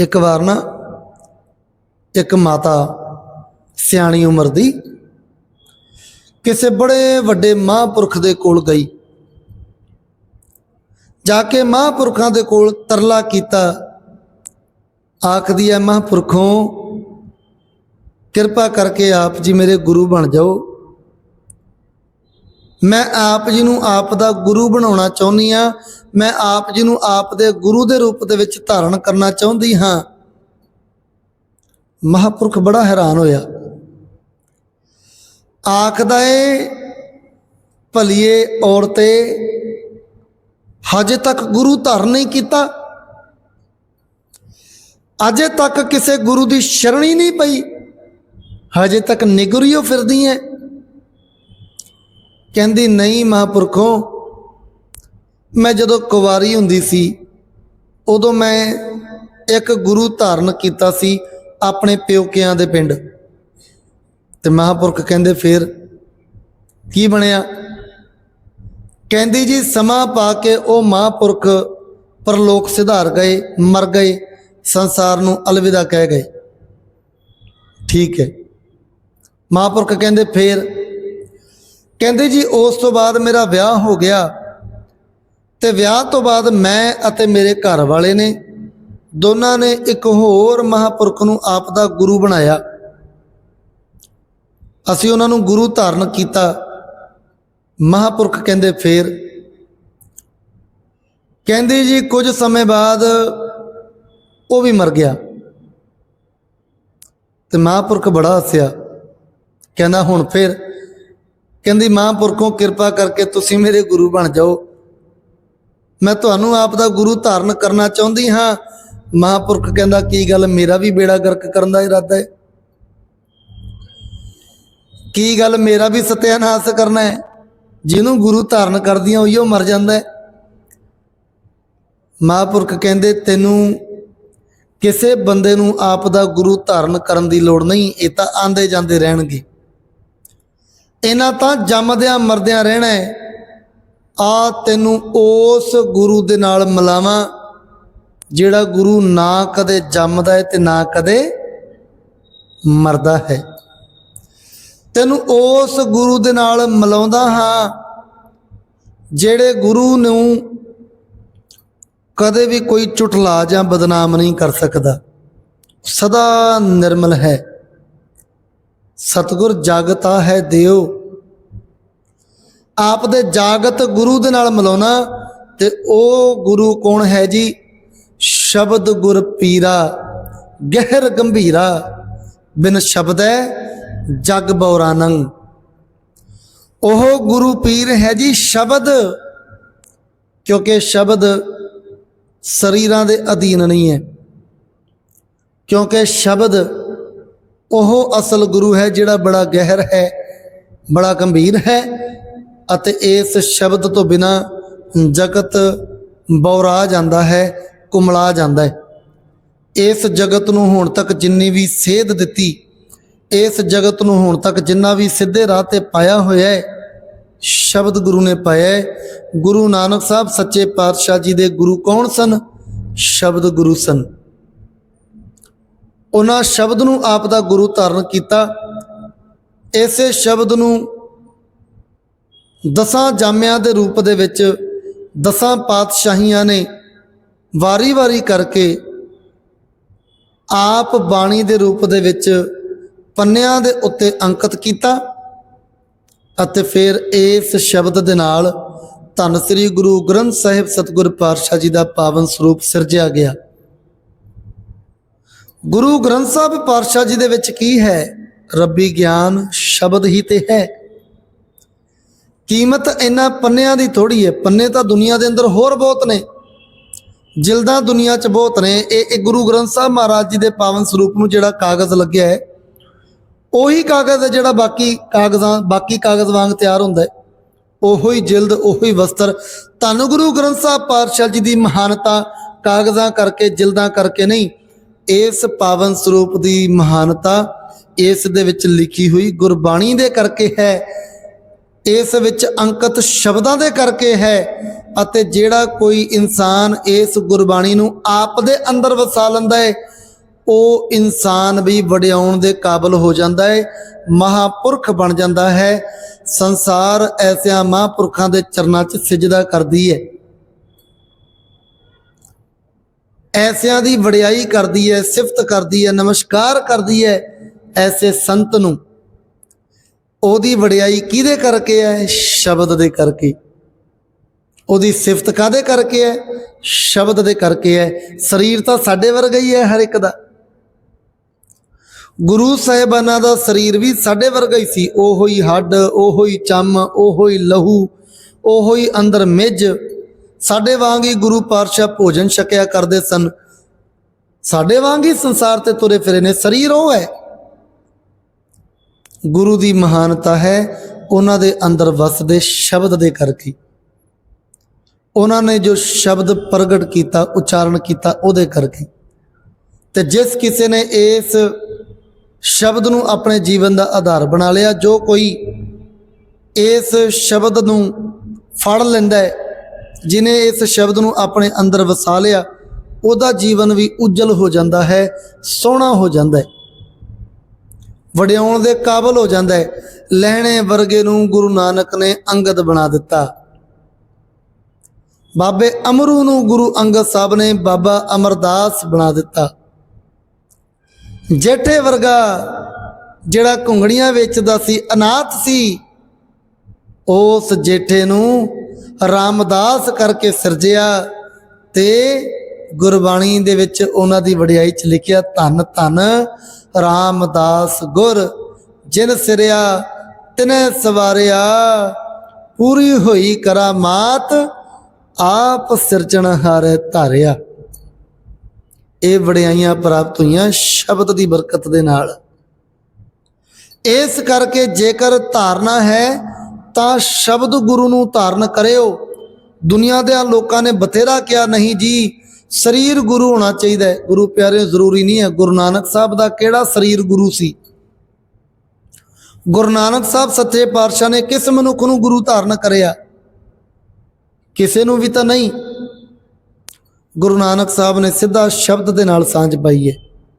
ਇੱਕ ਵਾਰ ਨਾ ਇੱਕ ਮਾਤਾ ਸਿਆਣੀ ਉਮਰ ਦੀ ਕਿਸੇ ਬੜੇ ਵੱਡੇ ਮਹਾਂਪੁਰਖ ਦੇ ਕੋਲ ਗਈ। ਜਾ ਕੇ ਮਹਾਂਪੁਰਖਾਂ ਦੇ ਕੋਲ ਤਰਲਾ ਕੀਤਾ। ਆਖਦੀ ਹੈ, ਮਹਾਂਪੁਰਖੋਂ, ਕਿਰਪਾ ਕਰਕੇ ਆਪ ਜੀ ਮੇਰੇ ਗੁਰੂ ਬਣ ਜਾਓ। ਮੈਂ ਆਪ ਜੀ ਨੂੰ ਆਪ ਦਾ ਗੁਰੂ ਬਣਾਉਣਾ ਚਾਹੁੰਦੀ ਆ ਮੈਂ ਆਪ ਜੀ ਨੂੰ ਆਪ ਦੇ ਗੁਰੂ ਦੇ ਰੂਪ ਦੇ ਵਿੱਚ ਧਾਰਨ ਕਰਨਾ ਚਾਹੁੰਦੀ ਹਾਂ। ਮਹਾਪੁਰਖ ਬੜਾ ਹੈਰਾਨ ਹੋਇਆ। ਆਖਦਾ ਏ, ਭਲੀਏ ਔਰਤੇ, ਹਜੇ ਤੱਕ ਗੁਰੂ ਧਾਰਨ ਨਹੀਂ ਕੀਤਾ। ਅਜੇ ਤੱਕ ਕਿਸੇ ਗੁਰੂ ਦੀ ਸ਼ਰਣੀ ਨਹੀਂ ਪਈ। ਹਜੇ ਤੱਕ ਨਿਗਰੀਓ ਫਿਰਦੀ ਐ। ਕਹਿੰਦੀ, ਨਹੀਂ ਮਹਾਂਪੁਰਖੋਂ, ਮੈਂ ਜਦੋਂ ਕੁਵਾਰੀ ਹੁੰਦੀ ਸੀ, ਉਦੋਂ ਮੈਂ ਇੱਕ ਗੁਰੂ ਧਾਰਨ ਕੀਤਾ ਸੀ ਆਪਣੇ ਪਿਓਕਿਆਂ ਦੇ ਪਿੰਡ। ਤੇ ਮਹਾਂਪੁਰਖ ਕਹਿੰਦੇ, ਫੇਰ ਕੀ ਬਣਿਆ? ਕਹਿੰਦੀ, ਜੀ, ਸਮਾਂ ਪਾ ਕੇ ਉਹ ਮਹਾਂਪੁਰਖ ਪਰਲੋਕ ਸਿਧਾਰ ਗਏ, ਮਰ ਗਏ, ਸੰਸਾਰ ਨੂੰ ਅਲਵਿਦਾ ਕਹਿ ਗਏ। ਠੀਕ ਹੈ। ਮਹਾਂਪੁਰਖ ਕਹਿੰਦੇ, ਫੇਰ ਕਹਿੰਦੇ ਜੀ, ਉਸ ਤੋਂ ਬਾਅਦ ਮੇਰਾ ਵਿਆਹ ਹੋ ਗਿਆ। ਤੇ ਵਿਆਹ ਤੋਂ ਬਾਅਦ ਮੈਂ ਅਤੇ ਮੇਰੇ ਘਰ ਵਾਲੇ ਨੇ ਦੋਨਾਂ ਨੇ ਇੱਕ ਹੋਰ ਮਹਾਪੁਰਖ ਨੂੰ ਆਪ ਦਾ ਗੁਰੂ ਬਣਾਇਆ। ਅਸੀਂ ਉਹਨਾਂ ਨੂੰ ਗੁਰੂ ਧਾਰਨ ਕੀਤਾ। ਮਹਾਪੁਰਖ ਕਹਿੰਦੇ ਫੇਰ, ਕਹਿੰਦੇ ਜੀ, ਕੁਝ ਸਮੇਂ ਬਾਅਦ ਉਹ ਵੀ ਮਰ ਗਿਆ। ਤੇ ਮਹਾਪੁਰਖ ਬੜਾ ਹੱਸਿਆ। ਕਹਿੰਦਾ ਹੁਣ ਫੇਰ ਕਹਿੰਦੀ ਮਹਾਂਪੁਰਖੋਂ ਕਿਰਪਾ ਕਰਕੇ ਤੁਸੀਂ ਮੇਰੇ ਗੁਰੂ ਬਣ ਜਾਓ। ਮੈਂ ਤੁਹਾਨੂੰ ਆਪ ਦਾ ਗੁਰੂ ਧਾਰਨ ਕਰਨਾ ਚਾਹੁੰਦੀ ਹਾਂ। ਮਹਾਂਪੁਰਖ ਕਹਿੰਦਾ, ਕੀ ਗੱਲ? ਮੇਰਾ ਵੀ ਬੇੜਾ ਗਰਕ ਕਰਨ ਦਾ ਇਰਾਦਾ ਹੈ। ਕੀ ਗੱਲ? ਮੇਰਾ ਵੀ ਸਤਿਆਨਾਸ਼ ਕਰਨਾ ਹੈ। ਜਿਹਨੂੰ ਗੁਰੂ ਧਾਰਨ ਕਰਦੀਆਂ ਉਹੀਓ ਮਰ ਜਾਂਦਾ ਹੈ। ਮਹਾਂਪੁਰਖ ਕਹਿੰਦੇ, ਤੈਨੂੰ ਕਿਸੇ ਬੰਦੇ ਨੂੰ ਆਪ ਦਾ ਗੁਰੂ ਧਾਰਨ ਕਰਨ ਦੀ ਲੋੜ ਨਹੀਂ, ਇਹ ਤਾਂ ਆਂਦੇ ਜਾਂਦੇ ਰਹਿਣਗੇ। ਇਹਨਾਂ ਤਾਂ ਜੰਮਦਿਆਂ ਮਰਦਿਆਂ ਰਹਿਣਾ ਹੈ। ਆ ਤੈਨੂੰ ਉਸ ਗੁਰੂ ਦੇ ਨਾਲ ਮਿਲਾਵਾਂ, ਜਿਹੜਾ ਗੁਰੂ ਨਾ ਕਦੇ ਜੰਮਦਾ ਹੈ ਤੇ ਨਾ ਕਦੇ ਮਰਦਾ ਹੈ। ਤੈਨੂੰ ਉਸ ਗੁਰੂ ਦੇ ਨਾਲ ਮਿਲਾਉਂਦਾ ਹਾਂ, ਜਿਹੜੇ ਗੁਰੂ ਨੂੰ ਕਦੇ ਵੀ ਕੋਈ ਚੁਟਲਾ ਜਾਂ ਬਦਨਾਮ ਨਹੀਂ ਕਰ ਸਕਦਾ। ਸਦਾ ਨਿਰਮਲ ਹੈ। ਸਤਗੁਰ ਜਾਗਤਾ ਹੈ ਦਿਓ। ਆਪ ਦੇ ਜਾਗਤ ਗੁਰੂ ਦੇ ਨਾਲ ਮਿਲਾਉਣਾ ਤੇ ਉਹ ਗੁਰੂ ਕੌਣ ਹੈ ਜੀ? ਸ਼ਬਦ ਗੁਰ ਪੀਰਾ, ਗਹਿਰ ਗੰਭੀਰਾ, ਬਿਨ ਸ਼ਬਦ ਹੈ, ਜਗ ਬੌਰਾਨੰ। ਉਹ ਗੁਰੂ ਪੀਰ ਹੈ ਜੀ ਸ਼ਬਦ, ਕਿਉਂਕਿ ਸ਼ਬਦ ਸਰੀਰਾਂ ਦੇ ਅਧੀਨ ਨਹੀਂ ਹੈ। ਕਿਉਂਕਿ ਸ਼ਬਦ ਉਹ ਅਸਲ ਗੁਰੂ ਹੈ ਜਿਹੜਾ ਬੜਾ ਗਹਿਰ ਹੈ, ਬੜਾ ਗੰਭੀਰ ਹੈ ਅਤੇ ਇਸ ਸ਼ਬਦ ਤੋਂ ਬਿਨਾ ਜਗਤ ਬੌਰਾ ਜਾਂਦਾ ਹੈ, ਕੁਮਲਾ ਜਾਂਦਾ ਹੈ। ਇਸ ਜਗਤ ਨੂੰ ਹੁਣ ਤੱਕ ਜਿੰਨੀ ਵੀ ਸੇਧ ਦਿੱਤੀ, ਇਸ ਜਗਤ ਨੂੰ ਹੁਣ ਤੱਕ ਜਿੰਨਾ ਵੀ ਸਿੱਧੇ ਰਾਹ ਤੇ ਪਾਇਆ ਹੋਇਆ ਹੈ, ਸ਼ਬਦ ਗੁਰੂ ਨੇ ਪਾਇਆ ਹੈ। ਗੁਰੂ ਨਾਨਕ ਸਾਹਿਬ ਸੱਚੇ ਪਾਤਸ਼ਾਹ ਜੀ ਦੇ ਗੁਰੂ ਕੌਣ ਸਨ? ਸ਼ਬਦ ਗੁਰੂ ਸਨ। ਉਹਨਾਂ ਸ਼ਬਦ ਨੂੰ ਆਪ ਦਾ ਗੁਰੂ ਧਾਰਨ ਕੀਤਾ। ਇਸੇ ਸ਼ਬਦ ਨੂੰ ਦਸਾਂ ਜਾਮਿਆਂ ਦੇ ਰੂਪ ਦੇ ਵਿੱਚ ਦਸਾਂ ਪਾਤਸ਼ਾਹੀਆਂ ਨੇ ਵਾਰੀ-ਵਾਰੀ ਕਰਕੇ ਆਪ ਬਾਣੀ ਦੇ ਰੂਪ ਦੇ ਵਿੱਚ ਪੰਨਿਆਂ ਦੇ ਉੱਤੇ ਅੰਕਿਤ ਕੀਤਾ ਅਤੇ ਫਿਰ ਇਸ ਸ਼ਬਦ ਦੇ ਨਾਲ ਧੰਨ ਸ੍ਰੀ ਗੁਰੂ ਗ੍ਰੰਥ ਸਾਹਿਬ ਸਤਿਗੁਰ ਪਾਤਸ਼ਾਹ ਜੀ ਦਾ ਪਾਵਨ ਸਰੂਪ ਸਿਰਜਿਆ ਗਿਆ। ਗੁਰੂ ਗ੍ਰੰਥ ਸਾਹਿਬ ਪਾਤਸ਼ਾਹ ਜੀ ਦੇ ਵਿੱਚ ਕੀ ਹੈ? ਰੱਬੀ ਗਿਆਨ ਸ਼ਬਦ ਹੀ ਤੇ ਹੈ। ਕੀਮਤ ਇਹਨਾਂ ਪੰਨਿਆਂ ਦੀ ਥੋੜੀ ਹੈ। ਪੰਨੇ ਤਾਂ ਦੁਨੀਆ ਦੇ ਅੰਦਰ ਹੋਰ ਬਹੁਤ ਨੇ। ਜਿਲਦਾਂ ਦੁਨੀਆ 'ਚ ਬਹੁਤ ਨੇ। ਇਹ ਇਹ ਗੁਰੂ ਗ੍ਰੰਥ ਸਾਹਿਬ ਮਹਾਰਾਜ ਜੀ ਦੇ ਪਾਵਨ ਸਰੂਪ ਨੂੰ ਜਿਹੜਾ ਕਾਗਜ਼ ਲੱਗਿਆ ਹੈ, ਉਹੀ ਕਾਗਜ਼ ਹੈ ਜਿਹੜਾ ਬਾਕੀ ਕਾਗਜ਼ਾਂ, ਬਾਕੀ ਕਾਗਜ਼ ਵਾਂਗ ਤਿਆਰ ਹੁੰਦਾ ਹੈ। ਉਹੋ ਹੀ ਜਿਲਦ, ਉਹੋ ਹੀ ਵਸਤਰ। ਧੰਨ ਗੁਰੂ ਗ੍ਰੰਥ ਸਾਹਿਬ ਪਾਤਸ਼ਾਹ ਜੀ ਦੀ ਮਹਾਨਤਾ ਕਾਗਜ਼ਾਂ ਕਰਕੇ, ਜਿਲਦਾਂ ਕਰਕੇ ਨਹੀਂ। ਇਸ ਪਾਵਨ ਸਰੂਪ ਦੀ ਮਹਾਨਤਾ ਇਸ ਦੇ ਵਿੱਚ ਲਿਖੀ ਹੋਈ ਗੁਰਬਾਣੀ ਦੇ ਕਰਕੇ ਹੈ। ਇਸ ਵਿੱਚ ਅੰਕਿਤ ਸ਼ਬਦਾਂ ਦੇ ਕਰਕੇ ਹੈ ਅਤੇ ਜਿਹੜਾ ਕੋਈ ਇਨਸਾਨ ਇਸ ਗੁਰਬਾਣੀ ਨੂੰ ਆਪ ਦੇ ਅੰਦਰ ਵਸਾ ਲੈਂਦਾ ਹੈ, ਉਹ ਇਨਸਾਨ ਵੀ ਵਡਿਆਉਣ ਦੇ ਕਾਬਿਲ ਹੋ ਜਾਂਦਾ ਹੈ, ਮਹਾਪੁਰਖ ਬਣ ਜਾਂਦਾ ਹੈ। ਸੰਸਾਰ ਐਸਿਆਂ ਮਹਾਂਪੁਰਖਾਂ ਦੇ ਚਰਨਾਂ 'ਚ ਸਿਜਦਾ ਕਰਦੀ ਹੈ। ਐਸਿਆਂ ਦੀ ਵਡਿਆਈ ਕਰਦੀ ਹੈ ਸਿਫਤ ਕਰਦੀ ਹੈ ਨਮਸਕਾਰ ਕਰਦੀ ਹੈ ਐਸੇ ਸੰਤ ਨੂੰ। ਉਹਦੀ ਵਡਿਆਈ ਕਿਹਦੇ ਕਰਕੇ ਹੈ ਸ਼ਬਦ ਦੇ ਕਰਕੇ। ਉਹਦੀ ਸਿਫਤ ਕਾਦੇ ਕਰਕੇ ਹੈ ਸ਼ਬਦ ਦੇ ਕਰਕੇ ਹੈ ਸਰੀਰ ਤਾਂ ਸਾਡੇ ਵਰਗਾ ਹੀ ਹੈ ਹਰ ਇੱਕ ਦਾ। ਗੁਰੂ ਸਾਹਿਬਾਨਾਂ ਦਾ ਸਰੀਰ ਵੀ ਸਾਡੇ ਵਰਗਾ ਹੀ ਸੀ। ਉਹੋ ਹੀ ਹੱਡ, ਉਹੋ ਹੀ ਚੰਮ, ਉਹੋ ਹੀ ਲਹੂ, ਉਹੋ ਹੀ ਅੰਦਰ ਮਿੱਝ। ਸਾਡੇ ਵਾਂਗ ਹੀ ਗੁਰੂ ਪਾਤਸ਼ਾਹ ਭੋਜਨ ਛਕਿਆ ਕਰਦੇ ਸਨ। ਸਾਡੇ ਵਾਂਗ ਹੀ ਸੰਸਾਰ ਤੇ ਤੁਰੇ ਫਿਰੇ ਨੇ। ਸਰੀਰ ਉਹ ਹੈ। ਗੁਰੂ ਦੀ ਮਹਾਨਤਾ ਹੈ। ਉਹਨਾਂ ਦੇ ਅੰਦਰ ਵਸਦੇ ਸ਼ਬਦ ਦੇ ਕਰਕੇ। ਉਹਨਾਂ ਨੇ ਜੋ ਸ਼ਬਦ ਪ੍ਰਗਟ ਕੀਤਾ, ਉਚਾਰਨ ਕੀਤਾ, ਉਹਦੇ ਕਰਕੇ। ਤੇ ਜਿਸ ਕਿਸੇ ਨੇ ਇਸ ਸ਼ਬਦ ਨੂੰ ਆਪਣੇ ਜੀਵਨ ਦਾ ਆਧਾਰ ਬਣਾ ਲਿਆ, ਜੋ ਕੋਈ ਇਸ ਸ਼ਬਦ ਨੂੰ ਫੜ ਲੈਂਦਾ ਹੈ ਜਿਨੇ ਇਸ ਸ਼ਬਦ ਨੂੰ ਆਪਣੇ ਅੰਦਰ ਵਸਾ ਲਿਆ, ਉਹਦਾ ਜੀਵਨ ਵੀ ਉਜਲ ਹੋ ਜਾਂਦਾ ਹੈ, ਸੋਹਣਾ ਹੋ ਜਾਂਦਾ ਹੈ। ਵਡਿਆਉਣ ਦੇ ਕਾਬਲ ਹੋ ਜਾਂਦਾ ਹੈ। ਲਹਿਣੇ ਵਰਗੇ ਨੂੰ ਗੁਰੂ ਨਾਨਕ ਨੇ ਅੰਗਦ ਬਣਾ ਦਿੱਤਾ। ਬਾਬੇ ਅਮਰੂ ਨੂੰ ਗੁਰੂ ਅੰਗਦ ਸਾਹਿਬ ਨੇ ਬਾਬਾ ਅਮਰਦਾਸ ਬਣਾ ਦਿੱਤਾ। ਜੇਠੇ ਵਰਗਾ ਜਿਹੜਾ ਘੁੰਗੜੀਆਂ ਵੇਚਦਾ ਸੀ, ਅਨਾਥ ਸੀ, ਉਸ ਜੇਠੇ ਨੂੰ ਰਾਮਦਾਸ ਕਰਕੇ ਸਿਰਜਿਆ ਤੇ ਗੁਰਬਾਣੀ ਦੇ ਵਿੱਚ ਉਹਨਾਂ ਦੀ ਵਡਿਆਈ ਚ ਲਿਖਿਆ, ਧੰਨ ਧੰਨ ਰਾਮਦਾਸ ਗੁਰ, ਜਿਨ ਸਿਰਿਆ ਤਿਨੇ ਸਵਾਰਿਆ, ਪੂਰੀ ਹੋਈ ਕਰਾਮਾਤ ਆਪ ਸਿਰਜਣ ਸਿਰਜਣਹਾਰ ਧਾਰਿਆ। ਇਹ ਵਡਿਆਈਆਂ ਪ੍ਰਾਪਤ ਹੋਈਆਂ ਸ਼ਬਦ ਦੀ ਬਰਕਤ ਦੇ ਨਾਲ। ਇਸ ਕਰਕੇ ਜੇਕਰ ਧਾਰਨਾ ਹੈ ਤਾਂ ਸ਼ਬਦ ਗੁਰੂ ਨੂੰ ਧਾਰਨ ਕਰਿਓ। ਦੁਨੀਆ ਦੇ ਲੋਕਾਂ ਨੇ ਬਥੇਰਾ ਕਿਹਾ, ਨਹੀਂ ਜੀ, ਸਰੀਰ ਗੁਰੂ ਹੋਣਾ ਚਾਹੀਦਾ ਹੈ। ਗੁਰੂ ਪਿਆਰੇ ਜ਼ਰੂਰੀ ਨਹੀਂ ਹੈ। ਗੁਰੂ ਨਾਨਕ ਸਾਹਿਬ ਦਾ ਕਿਹੜਾ ਸਰੀਰ ਗੁਰੂ ਸੀ? ਗੁਰੂ ਨਾਨਕ ਸਾਹਿਬ ਸੱਚੇ ਪਾਤਸ਼ਾਹ ਨੇ ਕਿਸ ਮਨੁੱਖ ਨੂੰ ਗੁਰੂ ਧਾਰਨ ਕਰਿਆ? ਕਿਸੇ ਨੂੰ ਵੀ ਤਾਂ ਨਹੀਂ। ਗੁਰੂ ਨਾਨਕ ਸਾਹਿਬ ਨੇ ਸਿੱਧਾ ਸ਼ਬਦ ਦੇ ਨਾਲ ਸਾਂਝ ਪਾਈ ਹੈ।